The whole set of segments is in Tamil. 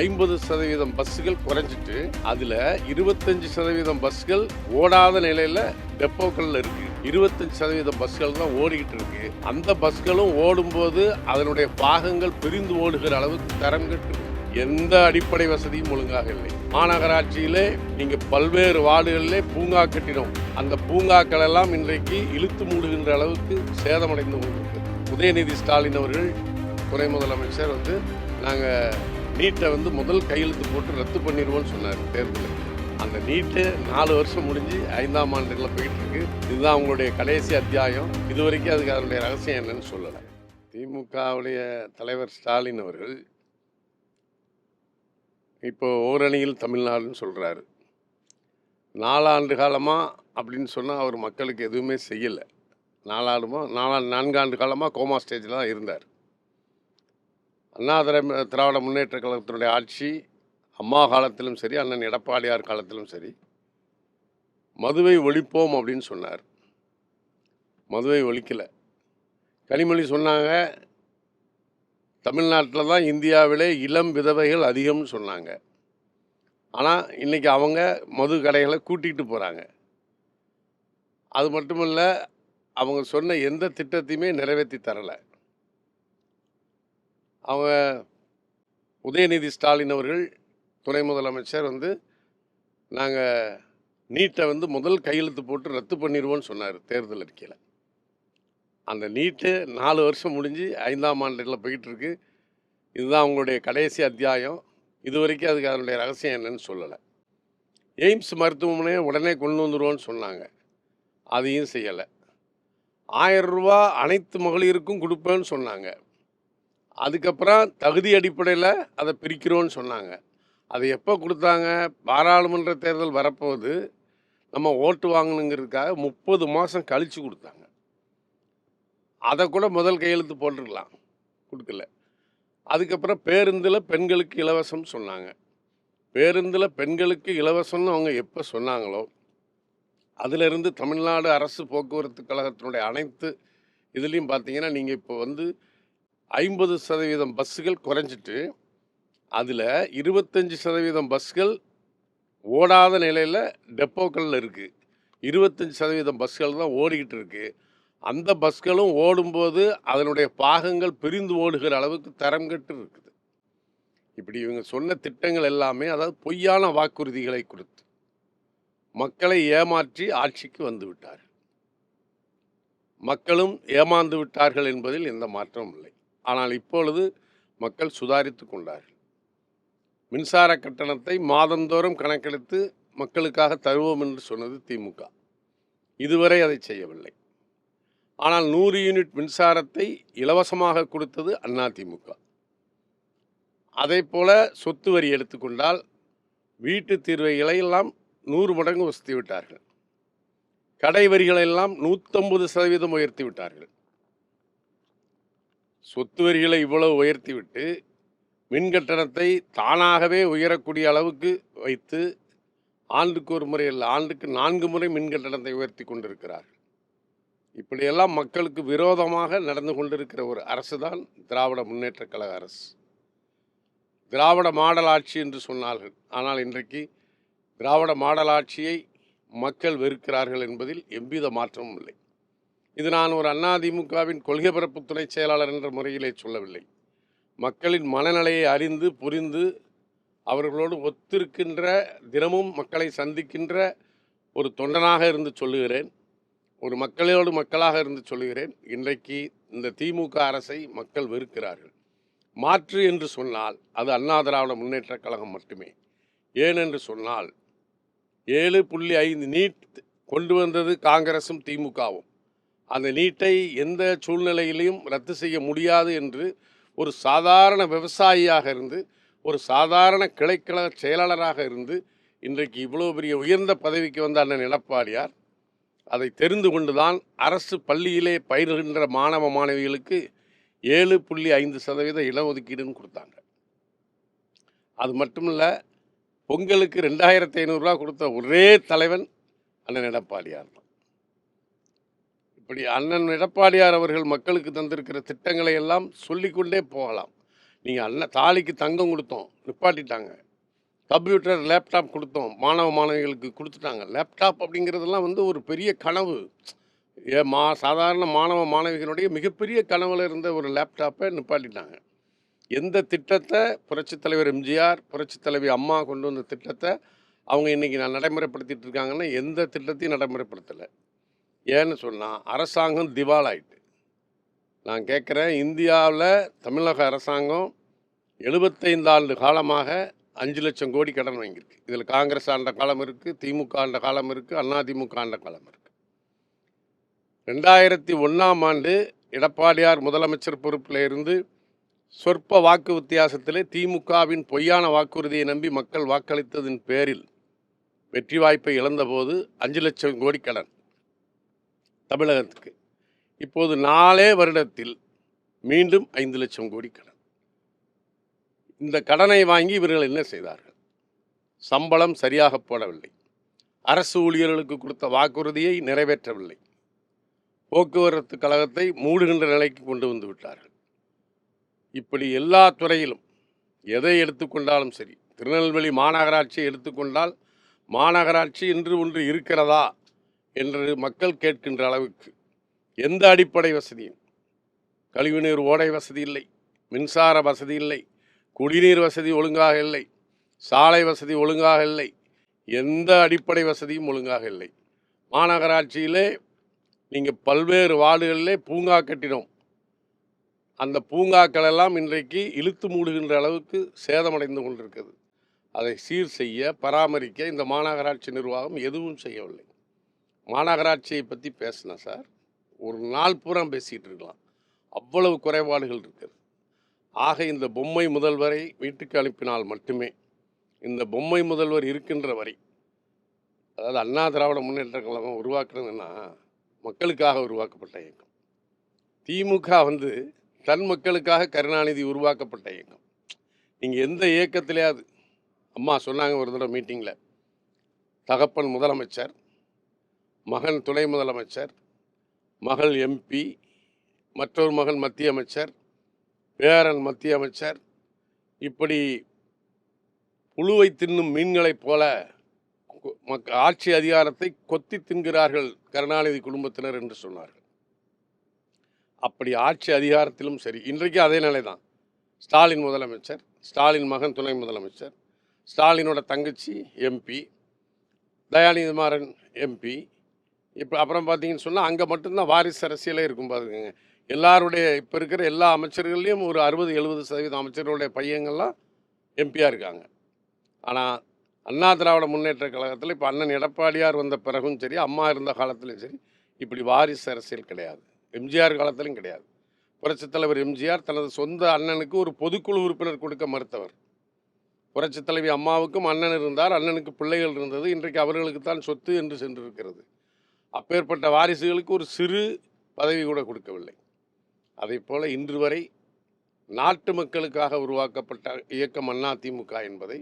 ஐம்பது சதவீதம் பஸ்ஸுகள் குறைஞ்சிட்டு அதில் இருபத்தஞ்சு சதவீதம் பஸ்கள் ஓடாத நிலையில் டெப்போக்களில் இருக்கு. இருபத்தஞ்சு சதவீதம் பஸ்கள் தான் ஓடிக்கிட்டு இருக்கு. அந்த பஸ்களும் ஓடும்போது அதனுடைய பாகங்கள் பிரிந்து ஓடுகிற அளவுக்கு தரம் கட்டு. எந்த அடிப்படை வசதியும் ஒழுங்காக இல்லை. மாநகராட்சியிலே நீங்கள் பல்வேறு வார்டுகளிலே பூங்கா கட்டினோம். அந்த பூங்காக்கள் எல்லாம் இன்றைக்கு இழுத்து மூடுகின்ற அளவுக்கு சேதமடைந்து கொண்டிருக்கு. உதயநிதி ஸ்டாலின் அவர்கள் துணை முதலமைச்சர் வந்து நாங்கள் நீட்டை வந்து முதல் கையெழுத்து போட்டு ரத்து பண்ணிடுவோம்னு சொன்னார் தேர்தலில். அந்த நீட்டு நாலு வருஷம் முடிஞ்சு ஐந்தாம் ஆண்டுகளில் போயிட்டு இருக்கு இதுதான் அவங்களுடைய கடைசி அத்தியாயம். இது வரைக்கும் அதுக்கு அதனுடைய ரகசியம் என்னன்னு சொல்லலை. திமுகவுடைய தலைவர் ஸ்டாலின் அவர்கள் இப்போ ஓரணியில் தமிழ்நாடுன்னு சொல்கிறாரு நாலாண்டு காலமாக அப்படின்னு சொன்னால் அவர் மக்களுக்கு எதுவுமே செய்யலை. நாலாண்டுமா நாலா நான்காண்டு காலமாக கோமா ஸ்டேஜில் தான் இருந்தார். அண்ணா திராவிட முன்னேற்ற கழகத்தினுடைய ஆட்சி அம்மா காலத்திலும் சரி அண்ணன் எடப்பாடியார் காலத்திலும் சரி மதுவை ஒழிப்போம் அப்படின்னு சொன்னார். மதுவை ஒழிக்கலை. கனிமொழி சொன்னாங்க தமிழ்நாட்டில் தான் இந்தியாவிலே இளம் விதவைகள் அதிகம்னு சொன்னாங்க. ஆனால் இன்றைக்கி அவங்க மது கடைகளை கூட்டிகிட்டு போகிறாங்க அது மட்டும் இல்லை அவங்க சொன்ன எந்த திட்டத்தையுமே நிறைவேற்றி தரலை. அவங்க உதயநிதி ஸ்டாலின் அவர்கள் துணை முதலமைச்சர் வந்து நாங்கள் நீட்டை வந்து முதல் கையெழுத்து போட்டு ரத்து பண்ணிடுவோன்னு சொன்னார் தேர்தல் அறிக்கையில். அந்த நீட்டு நாலு வருஷம் முடிஞ்சு ஐந்தாம் ஆண்டில் போயிட்டு இருக்கு இதுதான் அவங்களுடைய கடைசி அத்தியாயம். இது வரைக்கும் அதுக்கு அதனுடைய ரகசியம் என்னன்னு சொல்லலை. எய்ம்ஸ் மருத்துவமனையை உடனே கொண்டு வந்துடுவோன்னு சொன்னாங்க. அதையும் செய்யலை. ஆயிரம் ரூபா அனைத்து மகளிருக்கும் கொடுப்பேன்னு சொன்னாங்க. அதுக்கப்புறம் தகுதி அடிப்படையில் அதை பிரிக்கிறோன்னு சொன்னாங்க. அதை எப்போ கொடுத்தாங்க? பாராளுமன்ற தேர்தல் வரப்போகுது. நம்ம ஓட்டு வாங்கணுங்கிறதுக்காக முப்பது மாதம் கழித்து கொடுத்தாங்க. அதை கூட முதல் கையெழுத்து போட்டிருக்கலாம். கொடுக்கல. அதுக்கப்புறம் பேருந்தில் பெண்களுக்கு இலவசம் சொன்னாங்க. பேருந்தில் பெண்களுக்கு இலவசம்னு அவங்க எப்போ சொன்னாங்களோ அதிலிருந்து தமிழ்நாடு அரசு போக்குவரத்து கழகத்தினுடைய அனைத்து இதுலேயும் பார்த்தீங்கன்னா நீங்கள் இப்போ வந்து ஐம்பது சதவீதம் பஸ்ஸுகள் குறைஞ்சிட்டு அதில் இருபத்தஞ்சி சதவீதம் பஸ்கள் ஓடாத நிலையில் டெப்போக்களில் இருக்குது இருபத்தஞ்சி சதவீதம் பஸ்கள் தான் ஓடிக்கிட்டு இருக்குது அந்த பஸ்களும் ஓடும்போது அதனுடைய பாகங்கள் பிரிந்து ஓடுகிற அளவுக்கு தரம் கெட்டு இருக்குது. இப்படி இவங்க சொன்ன திட்டங்கள் எல்லாமே அதாவது பொய்யான வாக்குறுதிகளை கொடுத்து மக்களை ஏமாற்றி ஆட்சிக்கு வந்து விட்டார் மக்களும் ஏமாந்து விட்டார்கள் என்பதில் எந்த மாற்றமும் இல்லை. ஆனால் இப்பொழுது மக்கள் சுதாரித்து கொண்டார்கள். மின்சார கட்டணத்தை மாதந்தோறும் கணக்கெடுத்து மக்களுக்காக தருவோம் என்று சொன்னது திமுக. இதுவரை அதை செய்யவில்லை. ஆனால் நூறு யூனிட் மின்சாரத்தை இலவசமாக கொடுத்தது அதிமுக அதே போல சொத்து வரி எடுத்துக்கொண்டால் வீட்டு தீர்வைகளை எல்லாம் நூறு மடங்கு வசதி விட்டார்கள். கடை வரிகளை எல்லாம் நூற்றம்பது சதவீதம் உயர்த்தி விட்டார்கள். சொத்து வரிகளை இவ்வளவு உயர்த்திவிட்டு மின் கட்டணத்தை தானாகவே உயரக்கூடிய அளவுக்கு வைத்து ஆண்டுக்கு ஒரு முறை இல்லை ஆண்டுக்கு நான்கு முறை மின் கட்டணத்தை உயர்த்தி கொண்டிருக்கிறார்கள். இப்படியெல்லாம் மக்களுக்கு விரோதமாக நடந்து கொண்டிருக்கிற ஒரு அரசு தான் திராவிட முன்னேற்றக் கழக அரசு. திராவிட மாடல் ஆட்சி என்று சொன்னார்கள். ஆனால் இன்றைக்கு திராவிட மாடல் ஆட்சியை மக்கள் வெறுக்கிறார்கள் என்பதில் எவ்வித மாற்றமும் இல்லை. இது நான் ஒரு அதிமுகவின் கொள்கை பரப்பு துணை செயலாளர் என்ற முறையிலே சொல்லவில்லை. மக்களின் மனநிலையை அறிந்து புரிந்து அவர்களோடு ஒத்திருக்கின்ற தினமும் மக்களை சந்திக்கின்ற ஒரு தொண்டனாக இருந்து சொல்லுகிறேன். ஒரு மக்களோடு மக்களாக இருந்து சொல்லுகிறேன். இன்றைக்கு இந்த திமுக அரசை மக்கள் வெறுக்கிறார்கள். மாற்று என்று சொன்னால் அது அண்ணா திராவிட முன்னேற்றக் கழகம் மட்டுமே. ஏனென்று சொன்னால் ஏழு புள்ளி ஐந்து நீட் கொண்டு வந்தது காங்கிரசும் திமுகவும். அந்த நீட்டை எந்த சூழ்நிலையிலையும் ரத்து செய்ய முடியாது என்று ஒரு சாதாரண விவசாயியாக இருந்து ஒரு சாதாரண கிளைக்கழக செயலாளராக இருந்து இன்றைக்கு இவ்வளோ பெரிய உயர்ந்த பதவிக்கு வந்த அண்ணன் எடப்பாடியார் அதை தெரிந்து கொண்டுதான் அரசு பள்ளியிலே பயிர்கின்ற மாணவ மாணவிகளுக்கு ஏழு புள்ளி ஐந்து சதவீத இடஒதுக்கீடுன்னு கொடுத்தாங்க. அது மட்டும் இல்லை பொங்கலுக்கு ரெண்டாயிரத்தி ஐநூறுரூவா கொடுத்த ஒரே தலைவன் அண்ணன் எடப்பாடியார் தான். இப்படி அண்ணன் எடப்பாடியார் அவர்கள் மக்களுக்கு தந்திருக்கிற திட்டங்களை எல்லாம் சொல்லிக்கொண்டே போகலாம். நீங்கள் அண்ணன் தாலிக்கு தங்கம் கொடுத்தோம் நிப்பாட்டிட்டாங்க. கம்ப்யூட்டர் லேப்டாப் கொடுத்தோம் மாணவ மாணவிகளுக்கு கொடுத்துட்டாங்க. லேப்டாப் அப்படிங்கிறதெல்லாம் வந்து ஒரு பெரிய கனவு. ஏ மா சாதாரண மாணவ மாணவிகளுடைய மிகப்பெரிய கனவில் இருந்த ஒரு லேப்டாப்பை நிப்பாட்டிட்டாங்க. எந்த திட்டத்தை புரட்சித் தலைவர் எம்ஜிஆர் புரட்சித் தலைவி அம்மா கொண்டு வந்த திட்டத்தை அவங்க இன்றைக்கி நான் நடைமுறைப்படுத்திட்டு இருக்காங்கன்னா எந்த திட்டத்தையும் நடைமுறைப்படுத்தலை. ஏன்னு சொன்னால் அரசாங்கம் திவாலாயிட்டு. நான் கேட்குறேன் இந்தியாவில் தமிழக அரசாங்கம் எழுபத்தைந்து ஆண்டு காலமாக அஞ்சு லட்சம் கோடி கடன் வாங்கியிருக்கு. இதில் காங்கிரஸ் ஆண்ட காலம் இருக்குது திமுக ஆண்ட காலம் இருக்குது அண்ணா திமுக ஆண்ட காலம் இருக்குது ரெண்டாயிரத்தி ஒன்றாம் ஆண்டு எடப்பாடியார் முதலமைச்சர் பொறுப்பில் இருந்து சொற்ப வாக்கு வித்தியாசத்திலே திமுகவின் பொய்யான வாக்குறுதியை நம்பி மக்கள் வாக்களித்ததின் பேரில் வெற்றி வாய்ப்பை இழந்தபோது அஞ்சு லட்சம் கோடி கடன். தமிழகத்துக்கு. இப்போது நாலே வருடத்தில் மீண்டும் ஐந்து லட்சம் கோடி கடன். இந்த கடனை வாங்கி இவர்கள் என்ன செய்தார்கள்? சம்பளம் சரியாக போடவில்லை. அரசு ஊழியர்களுக்கு கொடுத்த வாக்குறுதியை நிறைவேற்றவில்லை. போக்குவரத்து கழகத்தை மூடுகின்ற நிலைக்கு கொண்டு வந்து விட்டார்கள். இப்படி எல்லா துறையிலும் எதை எடுத்துக்கொண்டாலும் சரி திருநெல்வேலி மாநகராட்சியை எடுத்துக்கொண்டால் மாநகராட்சி என்று ஒன்று இருக்கிறதா? என்று மக்கள் கேட்கின்ற அளவுக்கு எந்த அடிப்படை வசதியும்? கழிவுநீர் ஓடை வசதி இல்லை மின்சார வசதி இல்லை குடிநீர் வசதி ஒழுங்காக இல்லை சாலை வசதி ஒழுங்காக இல்லை எந்த அடிப்படை வசதியும் ஒழுங்காக இல்லை. மாநகராட்சியிலே நீங்கள் பல்வேறு வார்டுகளிலே பூங்கா கட்டினோம். அந்த பூங்காக்கள் எல்லாம் இன்றைக்கு இழுத்து மூடுகின்ற அளவுக்கு சேதமடைந்து கொண்டிருக்கிறது. அதை சீர் செய்ய பராமரிக்க இந்த மாநகராட்சி நிர்வாகம் எதுவும் செய்யவில்லை. மாநகராட்சியை பற்றி பேசினேன் சார் ஒரு நாள் பூரா பேசிகிட்டு இருக்கலாம். அவ்வளவு குறைபாடுகள் இருக்குது ஆக இந்த பொம்மை முதல்வரை வீட்டுக்கு அனுப்பினால் மட்டுமே இந்த பொம்மை முதல்வர் இருக்கின்ற வரை அதாவது அண்ணா திராவிட முன்னேற்ற கழகம் உருவாக்குறதுன்னா மக்களுக்காக உருவாக்கப்பட்ட இயக்கம். திமுக வந்து தன் மக்களுக்காக கருணாநிதி உருவாக்கப்பட்ட இயக்கம். நீங்கள் எந்த இயக்கத்திலேயாவது அம்மா சொன்னாங்க ஒரு தடவை மீட்டிங்கில் தகப்பன் முதலமைச்சர் மகன் துணை முதலமைச்சர் மகள் எம்பி மற்றொரு மகன் மத்திய அமைச்சர் பேரன் மத்திய அமைச்சர். இப்படி புழுவை தின்னும் மீன்களைப் போல மக் ஆட்சி அதிகாரத்தை கொத்தி தின்கிறார்கள் கருணாநிதி குடும்பத்தினர் என்று சொன்னார்கள். அப்படி ஆட்சி அதிகாரத்திலும் சரி இன்றைக்கு அதே நிலை தான் ஸ்டாலின் முதலமைச்சர் ஸ்டாலின் மகன் துணை முதலமைச்சர் ஸ்டாலினோட தங்கச்சி எம்பி தயாநிதிமாறன் எம்பி இப்போ அப்புறம் பார்த்தீங்கன்னு சொன்னால் அங்கே மட்டும்தான் வாரிசு அரசியலே இருக்கும் பாருங்க. எல்லாருடைய இப்போ இருக்கிற எல்லா அமைச்சர்கள்லேயும் ஒரு அறுபது எழுபது சதவீதம் அமைச்சர்களுடைய பையங்கள்லாம் எம்பியாக இருக்காங்க. ஆனால் அண்ணா திராவிட முன்னேற்ற கழகத்தில் இப்போ அண்ணன் எடப்பாடியார் வந்த பிறகும் சரி அம்மா இருந்த காலத்திலையும் சரி இப்படி வாரிசு அரசியல் கிடையாது. எம்ஜிஆர் காலத்திலும் கிடையாது. புரட்சித் தலைவர் எம்ஜிஆர் தனது சொந்த அண்ணனுக்கு ஒரு பொதுக்குழு உறுப்பினர் கொடுக்க மறுத்தவர். புரட்சித் தலைவி அம்மாவுக்கும் அண்ணன் இருந்தார் அண்ணனுக்கு பிள்ளைகள் இருந்தது இன்றைக்கு அவர்களுக்கு தான் சொத்து என்று சென்றிருக்கிறது. அப்பேற்பட்ட வாரிசுகளுக்கு ஒரு சிறு பதவி கூட கொடுக்கவில்லை. அதே போல இன்று வரை நாட்டு மக்களுக்காக உருவாக்கப்பட்ட இயக்கம் அண்ணா திமுக என்பதை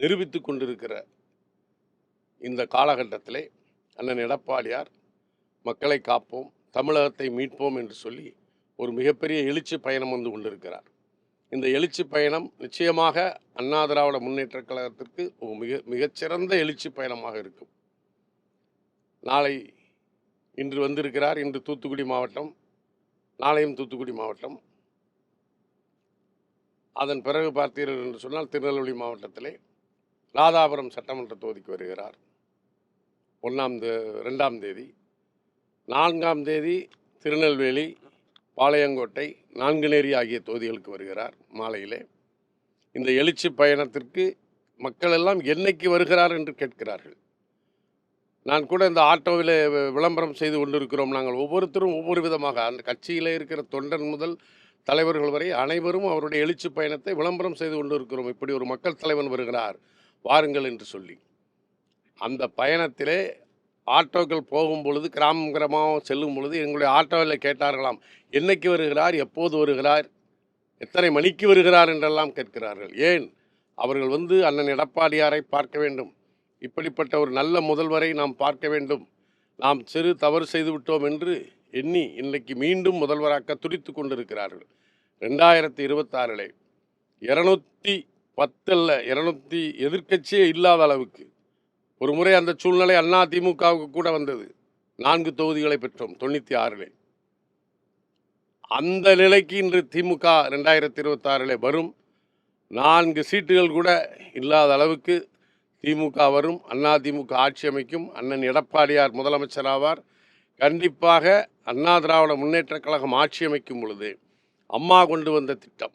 நிரூபித்து கொண்டிருக்கிற இந்த காலகட்டத்திலே அண்ணன் எடப்பாடியார் மக்களை காப்போம் தமிழகத்தை மீட்போம் என்று சொல்லி ஒரு மிகப்பெரிய எழுச்சி பயணம் வந்து கொண்டிருக்கிறார். இந்த எழுச்சி பயணம் நிச்சயமாக அண்ணா திராவிட முன்னேற்ற கழகத்திற்கு மிக மிகச்சிறந்த எழுச்சி பயணமாக இருக்கும். நாளை இன்று வந்திருக்கிறார் இன்று தூத்துக்குடி மாவட்டம் நாளையும் தூத்துக்குடி மாவட்டம். அதன் பிறகு பார்த்தீர்கள் என்று சொன்னால் திருநெல்வேலி மாவட்டத்திலே ராதாபுரம் சட்டமன்ற தொகுதிக்கு வருகிறார். ஒன்றாம் தே ரெண்டாம் தேதி. நான்காம் தேதி திருநெல்வேலி பாளையங்கோட்டை நான்குநேரி ஆகிய தொகுதிகளுக்கு வருகிறார் மாலையிலே. இந்த எழுச்சி பயணத்திற்கு மக்கள் எல்லாம் என்னைக்கு வருகிறார் என்று கேட்கிறார்கள். நான் கூட இந்த ஆட்டோவில் விளம்பரம் செய்து கொண்டிருக்கிறோம். நாங்கள் ஒவ்வொருத்தரும் ஒவ்வொரு விதமாக அந்த கட்சியில் இருக்கிற தொண்டன் முதல் தலைவர்கள் வரை அனைவரும் அவருடைய எழுச்சி பயணத்தை விளம்பரம் செய்து கொண்டிருக்கிறோம். இப்படி ஒரு மக்கள் தலைவன் வருகிறார். வாருங்கள் என்று சொல்லி. அந்த பயணத்திலே ஆட்டோக்கள் போகும் பொழுது கிராமம் கிராமமாக செல்லும் பொழுது எங்களுடைய ஆட்டோவில் கேட்டார்களாம் என்னைக்கு வருகிறார்? எப்போது வருகிறார்? எத்தனை மணிக்கு வருகிறார்? என்றெல்லாம் கேட்கிறார்கள். ஏன்? அவர்கள் வந்து அண்ணன் எடப்பாடியாரை பார்க்க வேண்டும். இப்படிப்பட்ட ஒரு நல்ல முதல்வரை நாம் பார்க்க வேண்டும். நாம் சிறு தவறு செய்து விட்டோம் என்று எண்ணி இன்றைக்கு மீண்டும் முதல்வராக்க துடித்து கொண்டிருக்கிறார்கள். ரெண்டாயிரத்தி இருபத்தாறிலே இரநூத்தி பத்தல்ல இரநூத்தி எதிர்க்கட்சியே இல்லாத அளவுக்கு ஒரு முறை அந்த சூழ்நிலை அண்ணா திமுகவுக்கு கூட வந்தது. நான்கு தொகுதிகளை பெற்றோம் தொண்ணூற்றி ஆறிலே. அந்த நிலைக்கு இன்று திமுக ரெண்டாயிரத்தி இருபத்தாறில் வரும். நான்கு சீட்டுகள் கூட இல்லாத அளவுக்கு திமுக வரும் அண்ணா திமுக ஆட்சி அமைக்கும் அண்ணன் எடப்பாடியார் முதலமைச்சராவார் கண்டிப்பாக அண்ணா திராவிட முன்னேற்றக் கழகம் ஆட்சி அமைக்கும் பொழுது அம்மா கொண்டு வந்த திட்டம்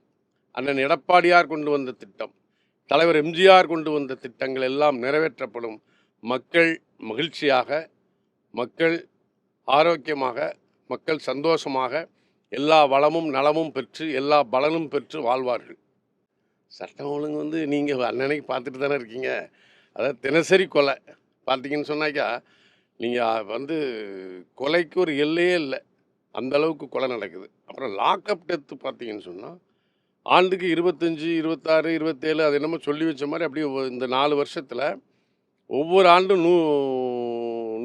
அண்ணன் எடப்பாடியார் கொண்டு வந்த திட்டம் தலைவர் எம்ஜிஆர் கொண்டு வந்த திட்டங்கள் எல்லாம் நிறைவேற்றப்படும். மக்கள் மகிழ்ச்சியாக மக்கள் ஆரோக்கியமாக மக்கள் சந்தோஷமாக எல்லா வளமும் நலமும் பெற்று எல்லா பலனும் பெற்று வாழ்வார்கள். சட்டம் ஒழுங்கு வந்து நீங்கள் அண்ணனைக்கு பார்த்துட்டு தானே இருக்கீங்க. அதாவது தினசரி கொலை. பார்த்தீங்கன்னு சொன்னாக்கா நீங்கள் வந்து கொலைக்கு ஒரு எல்லையே இல்லை. அந்த அளவுக்கு கொலை நடக்குது. அப்புறம் லாக்அப் டெத்து பார்த்தீங்கன்னு சொன்னால் ஆண்டுக்கு இருபத்தஞ்சி இருபத்தாறு இருபத்தேழு அது என்னமோ சொல்லி வச்ச மாதிரி அப்படியே இந்த நாலு வருஷத்தில் ஒவ்வொரு ஆண்டும் நூ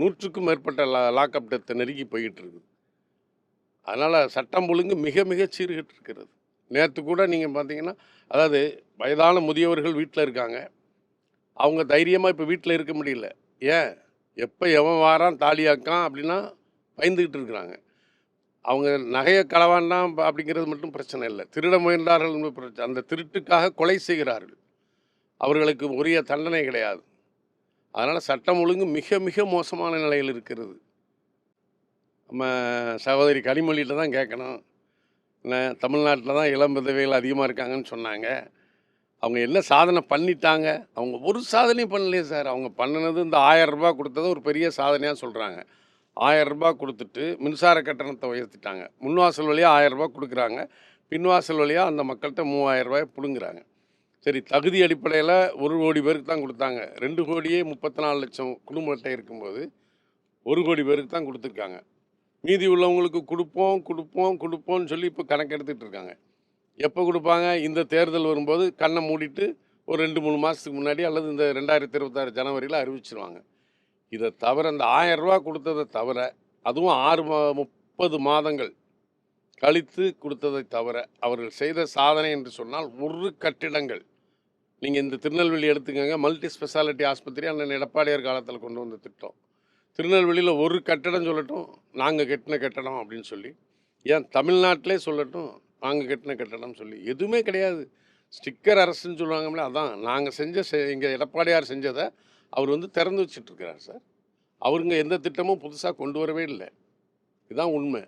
நூற்றுக்கும் மேற்பட்ட லா லாக்அப் டெத்தை நெருங்கி போய்கிட்டு இருக்குது அதனால் சட்டம் ஒழுங்கு மிக மிக சீர்கிட்டு இருக்கிறது நேற்று கூட நீங்கள் பார்த்தீங்கன்னா அதாவது வயதான முதியவர்கள் வீட்டில் இருக்காங்க. அவங்க தைரியமாக இப்போ வீட்டில் இருக்க முடியல. ஏன்? எப்போ எவன் வாரான் தாலியாக்கான் அப்படின்னா பயந்துக்கிட்டு இருக்கிறாங்க. அவங்க நகையை களவான்னா அப்படிங்கிறது மட்டும் பிரச்சனை இல்லை. திருட முயன்றார்கள் பிரச்சனை அந்த திருட்டுக்காக கொலை செய்கிறார்கள். அவர்களுக்கு உரிய தண்டனை கிடையாது. அதனால் சட்டம் ஒழுங்கு மிக மிக மோசமான நிலையில் இருக்கிறது. நம்ம சகோதரி கனிமொழிகிட்ட தான் கேட்கணும் தமிழ்நாட்டில் தான் இளம் விதவைகள் அதிகமாக இருக்காங்கன்னு சொன்னாங்க. அவங்க என்ன சாதனை பண்ணிட்டாங்க? அவங்க ஒரு சாதனையும் பண்ணலையே சார். அவங்க பண்ணினது இந்த ஆயிரம் ரூபாய் கொடுத்தது ஒரு பெரிய சாதனையாக சொல்கிறாங்க ஆயிரம் கொடுத்துட்டு மின்சார கட்டணத்தை உயர்த்திட்டாங்க. முன்வாசல் வழியாக ஆயிரம் கொடுக்குறாங்க. பின்வாசல் வழியாக அந்த மக்கள்கிட்ட மூவாயிரம் ரூபாய் பிடுங்குறாங்க. சரி தகுதி அடிப்படையில் ஒரு கோடி பேருக்கு தான் கொடுத்தாங்க. ரெண்டு கோடியே முப்பத்தி நாலு லட்சம் குடும்பத்தை இருக்கும்போது ஒரு கோடி பேருக்கு தான் கொடுத்துருக்காங்க. மீதி உள்ளவங்களுக்கு கொடுப்போம் கொடுப்போம் கொடுப்போம்னு சொல்லி இப்போ கணக்கு எடுத்துகிட்டு இருக்காங்க. எப்போ கொடுப்பாங்க? இந்த தேர்தல் வரும்போது கண்ணை மூடிட்டு ஒரு ரெண்டு மூணு மாதத்துக்கு முன்னாடி அல்லது இந்த ரெண்டாயிரத்தி இருபத்தாறு ஜனவரியில் அறிவிச்சிருவாங்க. இதை தவிர இந்த ஆயிரம் ரூபா கொடுத்ததை தவிர அதுவும் ஆறு மா முப்பது மாதங்கள் கழித்து கொடுத்ததை தவிர அவர்கள் செய்த சாதனை என்று சொன்னால் ஒரு கட்டிடங்கள். நீங்கள் இந்த திருநெல்வேலி எடுத்துக்கோங்க. மல்டி ஸ்பெஷாலிட்டி ஆஸ்பத்திரி அண்ணன் எடப்பாடியார் காலத்தில் கொண்டு வந்த திட்டம். திருநெல்வேலியில் ஒரு கட்டடம் சொல்லட்டும் நாங்கள் கட்டின கட்டடம் அப்படின்னு சொல்லி ஏன் தமிழ்நாட்டிலே சொல்லட்டும் நாங்கள் கட்டின கட்டணம் சொல்லி. எதுவுமே கிடையாது. ஸ்டிக்கர் அரசுன்னு சொல்லுவாங்கல்ல அதான். நாங்கள் செஞ்ச எங்கள் எடப்பாடியார் செஞ்சதை அவர் வந்து திறந்து வச்சிட்ருக்கிறார் சார். அவருங்க எந்த திட்டமும் புதுசாக கொண்டு வரவே இல்லை. இதுதான் உண்மை.